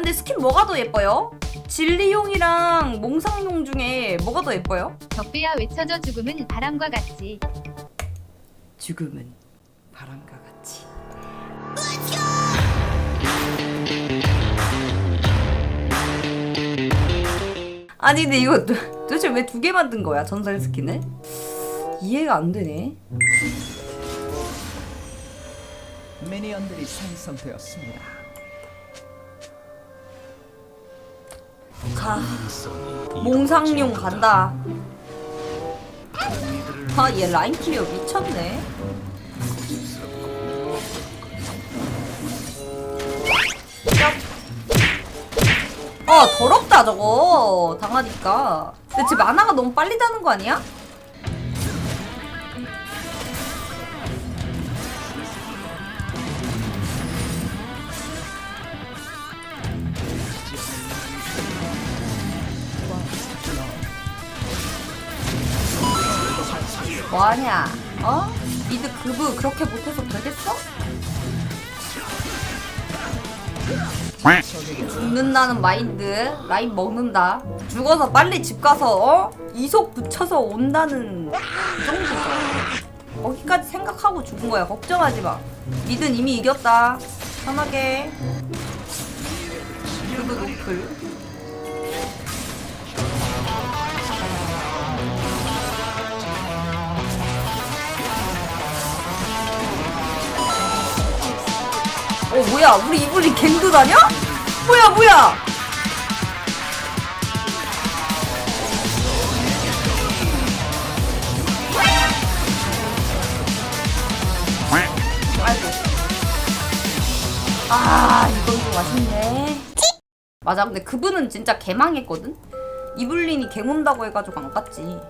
근데 스킨 뭐가 더 예뻐요? 진리용이랑 몽상용 중에 뭐가 더 예뻐요? 덕배야 외쳐줘 죽음은 바람과 같지. 죽음은 바람과 같이. 아니 근데 이거 도- 도대체 왜 두 개 만든 거야 전설 스킨을? 이해가 안 되네. 미니언들이 생성되었습니다. 가. 몽상용 간다. 아, 얘 라인 클리어 미쳤네. 아, 더럽다, 저거. 당하니까. 근데 제 만화가 너무 빨리 다는 거 아니야? 뭐하냐? 어? 미드 급을 그렇게 못해서 되겠어? 죽는다는 마인드 라인 먹는다 죽어서 빨리 집 가서 어? 이속 붙여서 온다는 그 정도죠 거기까지 생각하고 죽은 거야 걱정하지 마 미드는 이미 이겼다 편하게 그도 노플 뭐야 우리 이불이 갱도 다녀? 뭐야 뭐야 아이고 아 이건 좀 맛있네 맞아 근데 그분은 진짜 개망했거든 이블린이 갱 온다고 해가지고 안 갔지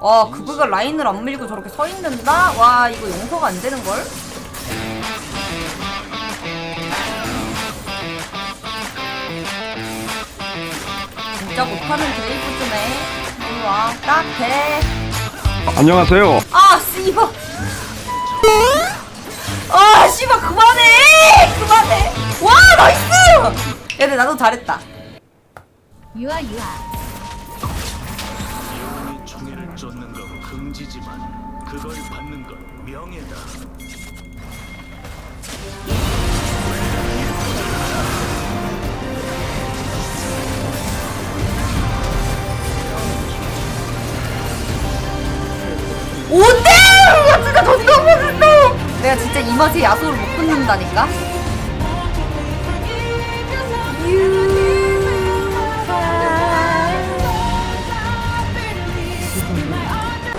와 그브가 라인을 안 밀고 저렇게 서 있는다? 와 이거 용서가 안 되는걸? 진짜 못하는 드레이프즈네. 이리 와. 딱 돼. 안녕하세요. 아, 씨발. 아, 씨발, 그만해! 그만해! 와, 나이스! 야, 근데 나도 잘했다. 유아 유아. 총애를 쫓는 건 금지지만 그걸 받는 건 명예다. 온대! 와, 진짜 존나 멋있어! 내가 진짜 이 맛에 야소를 못 끊는다니까?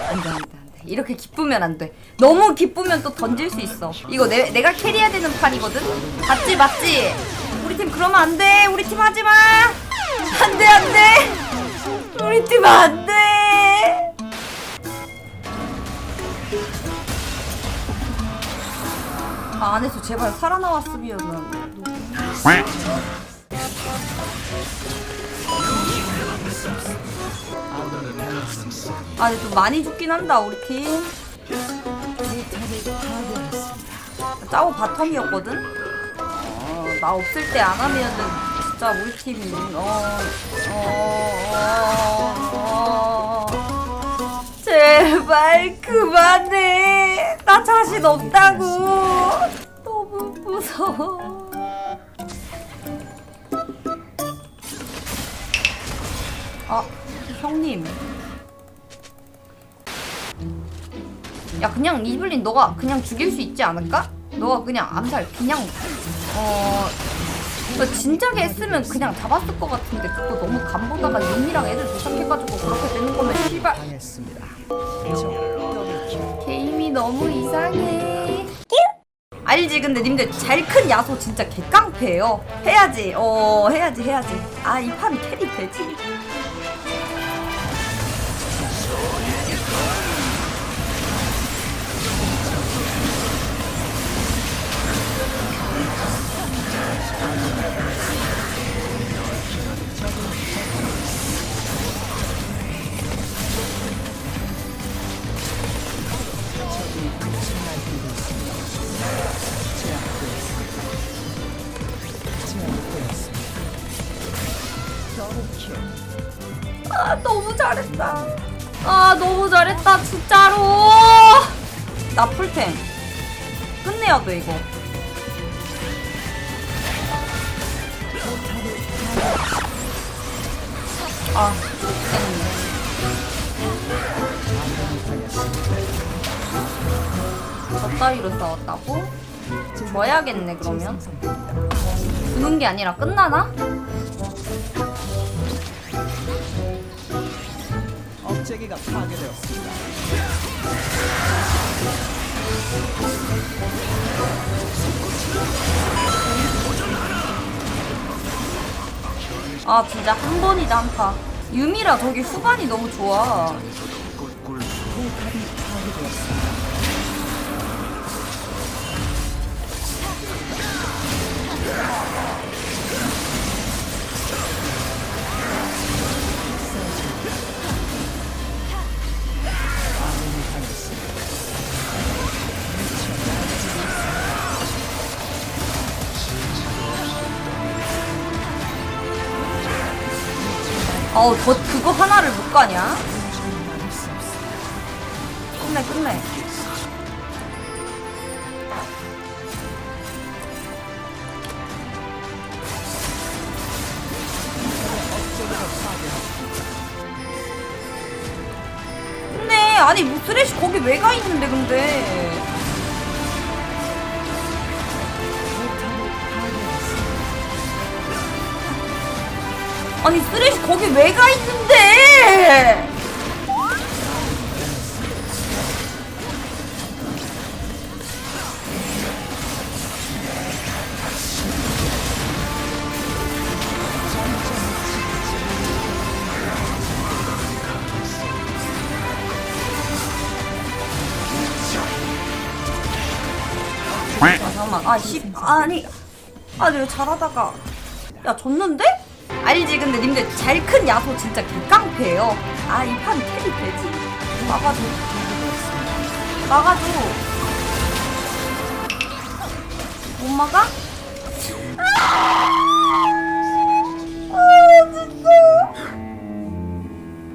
안돼 이렇게 기쁘면 안돼. 너무 기쁘면 또 던질 수 있어. 이거 내, 내가 캐리해야 되는 판이거든? 맞지 맞지? 우리 팀 그러면 안돼. 우리 팀 하지마. 안돼 안돼. 우리 팀 안돼 아, 안에서 제발 살아나왔으면 아 근데 좀 많이 죽긴 한다 우리 팀. 짜오 바텀이었거든? 어, 나 없을 때 안 하면은 진짜 우리 팀이 어, 어, 어, 어, 제발 그만해! 나 자신 없다고! 너 무 무서워. 아 형님. 야 그냥 이블린 너가 그냥 죽일 수 있지 않을까? 너가 그냥 암살 그냥 어너 진작에 했으면 그냥 잡았을 것 같은데 그거 너무 간보다가 윤이랑 애들 도착해가지고 그렇게 되는 거면 씨발. 당했습니다. 저 게임이 너무 이상해 알지? 근데 님들 잘 큰 야소 진짜 개깡패예요. 해야지. 어 해야지 해야지. 아 이 판 캐리 되지 아 너무 잘했다. 아 너무 잘했다 진짜로. 나 풀템 끝내야 돼 이거. 아저 따위로 싸웠다고? 져야겠네 그러면. 주는 게 아니라 끝나나? 억제기가 파괴되었습니다. 아 진짜 한 번이다 한타 유미라 저기 후반이 너무 좋아 어우 저 그거 하나를 못 가냐? 끝내 끝내 근데 아니 무스레시 거기 왜 가 있는데 근데 아니 쓰레쉬 거기 왜 가 있는데? 아 잠깐만. 아 씨. 아니. 아 내가 잘하다가. 야 졌는데? 알지? 근데 님들 잘 큰 야소 진짜 개깡패예요. 아 이 판 캐리 되지? 막아줘. 막아줘. 못 막아? 아! 아, 진짜.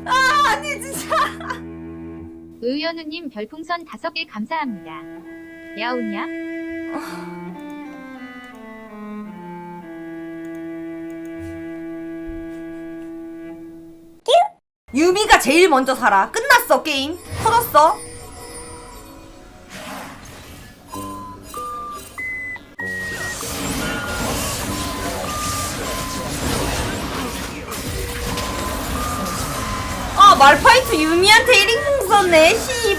아 아니 진짜. 의연우님 별풍선 5개 감사합니다. 야우냐? 유미가 제일 먼저 살아. 끝났어 게임. 터졌어. 아 말파이트 유미한테 1인공 썼네 씨